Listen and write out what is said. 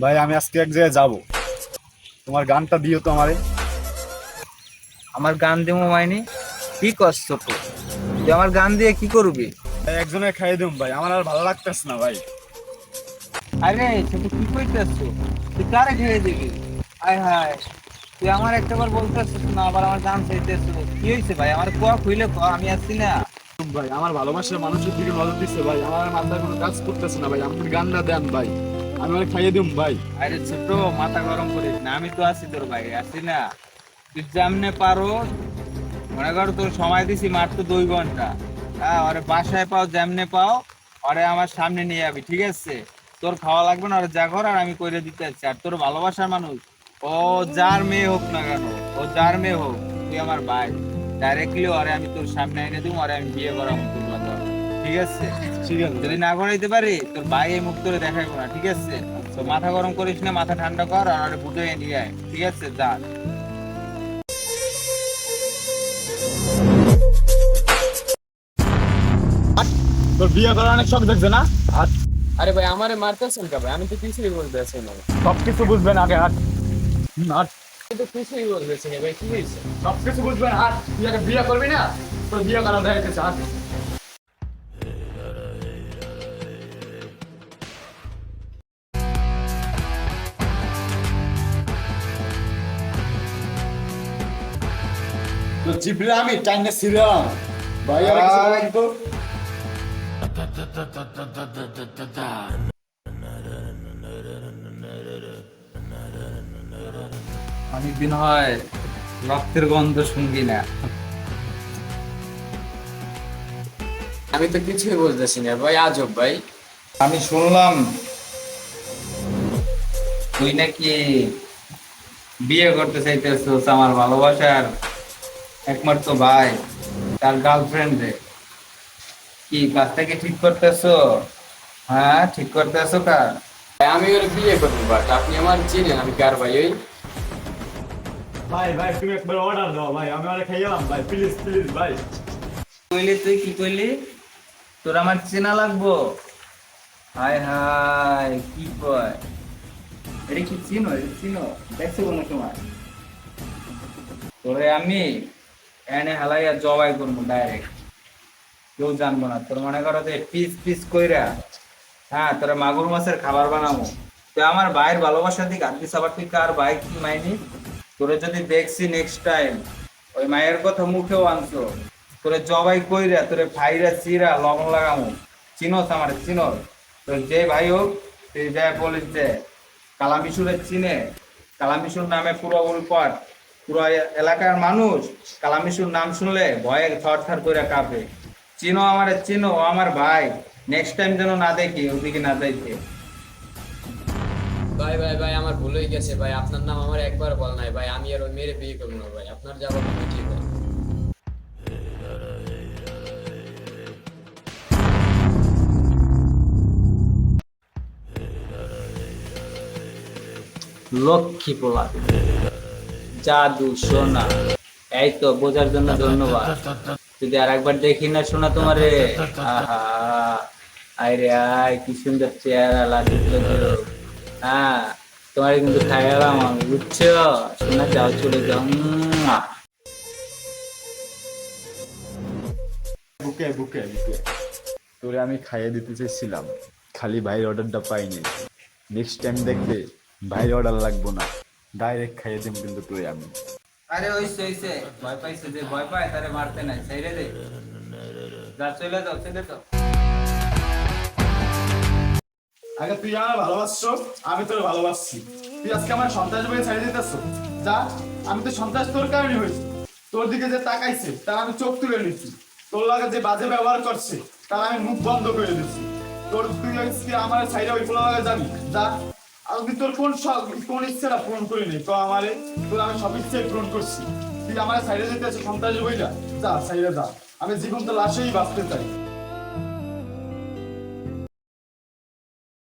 ভাই আমি আজকে এক জায়গায় যাব। তোমার গানটা দিও তো আমারে। আমার গান দেবো মাইনি? কি কষ্ট তো তুই আমার গান দিয়ে কি করবি? ভাই একজনে খাইয়ে দিম ভাই আমার আর ভালো লাগতেছে না ভাই। আরে ছোট কি কইতেছ? তুই কারে ঘিরে দিবি? আয় হায় তুই আমার একটাবার বলতেছিস না আবার আমার গান চাইতেছ। কি হয়েছে ভাই? আমার কোয়া খুইলে ক আমি আসছি না। ভাই আমার ভালোবাসার মানুষের দিকে নজর দিচ্ছে ভাই আমার মাথায় কোনো কাজ করতেছে না ভাই আপনি গানটা দেন ভাই। আমি ওরে খাইয়ে দিম, ভাই। আরে ছোট, মাথা গরম করিস না। আমি তো আছি তোর ভাই আছি না। তুই যেমনে পারো, মনে কর তোর সময় দিছি মাত্র দুই ঘণ্টা। হ্যাঁ ওরে বাসায় পাও, যেমনে পাও ওরে আমার সামনে নিয়ে যাবি ঠিক আছে? তোর খাওয়া লাগবে না ওরে যা কর, আর আমি কইরে দিতে আছি আর তোর ভালোবাসার মানুষ, ও যার মেয়ে হোক না কেন, ও যার মেয়ে হোক, তুই আমার ভাই। ডাইরেক্টলি ওরে আমি তোর সামনে এনে দিব, ওরে আমি বিয়ে করাবো। ঠিক আছে? ঠিক আছে যদি না করাইতে পারি তোর ভাই এই মুখ তোরে দেখাইবো না ঠিক আছে? তো মাথা গরম করিস না মাথা ঠান্ডা কর আর বুঝে নিয়ে আয় ঠিক আছে? যা। তোর বিয়ে করার অনেক শখ দেখছে না? আর আরে ভাই আমারে মারতেছেন কে ভাই? আমি তো কিছুই বলতেছি না সব কিছু বুঝবেন আগে হাট হাট তো কিছুই বলতেছি না ভাই কি হয়েছে? সব কিছু বুঝবেন তুই আগে বিয়ে করবি না তোর বিয়ে করা দেখাচ্ছে হাট তো জিবরে আমি টাইনে ছিলাম। ভাই আর কিছু বলেন তো অনেকদিন হয় রক্তের গন্ধ শুনবি না। আমি তো কিছুই বলতেছি না ভাই আজব ভাই। আমি শুনলাম তুই নাকি বিয়ে করতে চাইতেছিস আমার ভালোবাসার একমাত্র ভাই তার গার্লফ্রেন্ড রে। কি কাজটা কি ঠিক করতেছো? হ্যাঁ ঠিক করতেছো কার? ভাই আমি ওর বিয়ে করব বাট আপনি আমার চিনেন আমি কার ভাই ওই? ভাই ভাই তুমি একবার অর্ডার দাও ভাই আমি আরে খাইলাম ভাই প্লিজ প্লিজ ভাই। কইলি তুই কি কইলি? তোর আমার চেনা লাগবো। হাই হাই কি কয়? এটা কি চিনো? দেখছ কোনো সময়? তোরে আমি এনে হালাইয়া জবাই করব ডাইরেক্ট কেউ জানব না। তোর মনে করো যে পিস পিস কইরা হ্যাঁ তোরা মাগুর মাছের খাবার বানাবো। তো আমার ভাইয়ের ভালোবাসার দিকে আজকে আবার তুই আর ভাই কি মাইনি? তোরে যদি দেখছি নেক্সট টাইম ওই মায়ের কথা মুখেও আনছো, তোরে জবাই কইরা, তোরে ভাইরা চিরা লবণ লাগামো। চিনোস আমার, চিনোস। তোর যে ভাই হোক, তুই যাই বলিস যে কালামিশুরের চিনে, কালামিশুর নামে পুরো উল্পট পুরো এলাকার মানুষ কালামিশুর নাম শুনলে ভয়ে থর থর করে কাঁপে। চিনো আমার চিনো ও আমার ভাই। নেক্সট টাইম যেন না দেখি ওদিকে না দেখে। ভাই ভাই ভাই আমার ভুল হয়ে গেছে ভাই। আপনার নাম আমার একবার বল নাই ভাই। আমি আর ওই মেয়ের বিয়ে করব না ভাই। আপনার যাব ঠিক ভাই লক্ষ্মী পোলা। জাদু সোনা। এই তো, বোঝার জন্য ধন্যবাদ। যদি আর একবার দেখি না শোনা তোমারে। আহা আয়, কি সুন্দর চেহারা তো। হ্যাঁ তোমার কিন্তু খাইলাম আমি, বুঝছ? শোনা যাও চলে যাও। বুকে বুকে বুকে। তোরে আমি খাইয়ে দিতে চেয়েছিলাম। খালি ভাইয়ের অর্ডারটা পাইনি। নেক্সট টাইম দেখবে, ভাইয়ের অর্ডার লাগবো না। ডাইরেক্ট খাইয়ে দিম কিন্তু তোরে আমি। আরে ওইসে ওইসে ভয় পাইছে যে ভয় পায় তারে মারতে নাই। সাইরে দে। যা চলে যাও চলে যাও। আগে তুই আমার ভালোবাসছো? আমি তোর ভালোবাসছি। তুই আজকে আমার সন্ত্রাস বলে ছেড়ে দিতেছ। যা আমি তো সন্ত্রাস তোর কারণে হয়েছি। তোর দিকে যে তাকাইছে তার আমি চোখ তুলে নিচ্ছি তোর লাগে যে বাজে ব্যবহার করছে তার আমি মুখ বন্ধ করে দিচ্ছি তোর তুই আমার সাইডে ওই পোলা লাগে যাবি। যা। আমি তোর কোন শখ? কোন ইচ্ছাটা পূরণ করিনি তো আমারে তোর আমি সব ইচ্ছাই পূরণ করছি। তুই আমার সাইডে যেতে আছে, সন্ত্রাসী বইটা যা, সাইডে যা। আমি জীবন তো লাশেই বাঁচতে চাই।